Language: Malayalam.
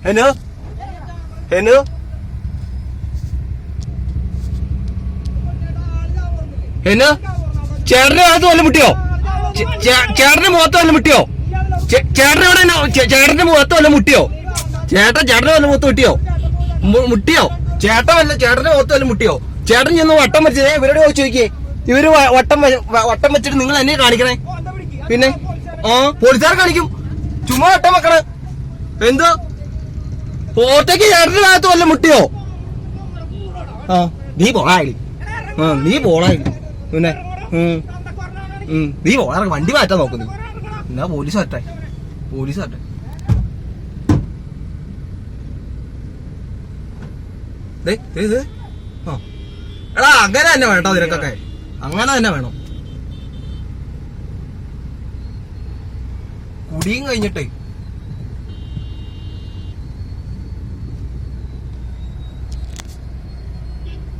ഹെനു nước എന്ന് ചേട്ടന്റെ മുഖത്ത് വല്ല മുട്ടിയോ? ചേട്ടന്റെ മുഖത്ത് വല്ല മുട്ടിയോ? ചേ- ചേട്ടൻ എവിടെ ആണ്? ചേ- ചേട്ടന്റെ മുഖത്ത് വല്ല മുട്ടിയോ? ചേട്ടൻ ചേട്ടന്റെ വല്ല മുഖത്ത് മുട്ടിയോ? മുട്ടിയോ? ചേട്ടൻ വല്ല ചേട്ടന്റെ മുഖത്ത് വല്ല മുട്ടിയോ? ചേട്ടൻ ചെന്ന് വട്ടം വെച്ചത് ഇവരോട് ചോദിക്കേ ഇവർ വട്ടം വട്ടം വെച്ചിട്ട് നിങ്ങൾ എന്നെ കാണിക്കണേ? പിന്നെ? ആ പോലീസുകാർ കാണിക്കും. ചുമ്മാ വട്ടം വെക്കണ. എന്തോ? പോത്തേക്ക് ചേട്ടന്റെ ഭാഗത്ത് വല്ല മുട്ടിയോ? ആ നീ പോളായി ആ നീ പോളായി പിന്നെ. നീ പോളാ വണ്ടി മാറ്റാൻ നോക്കുന്നു. എന്നാ പോലീസ് വരട്ടെ? പോലീസ് വരട്ടെ. എടാ അങ്ങനെ തന്നെ വേണ്ട നിനക്കൊക്കെ. അങ്ങനെ തന്നെ വേണം. കുടിയും കഴിഞ്ഞിട്ടേ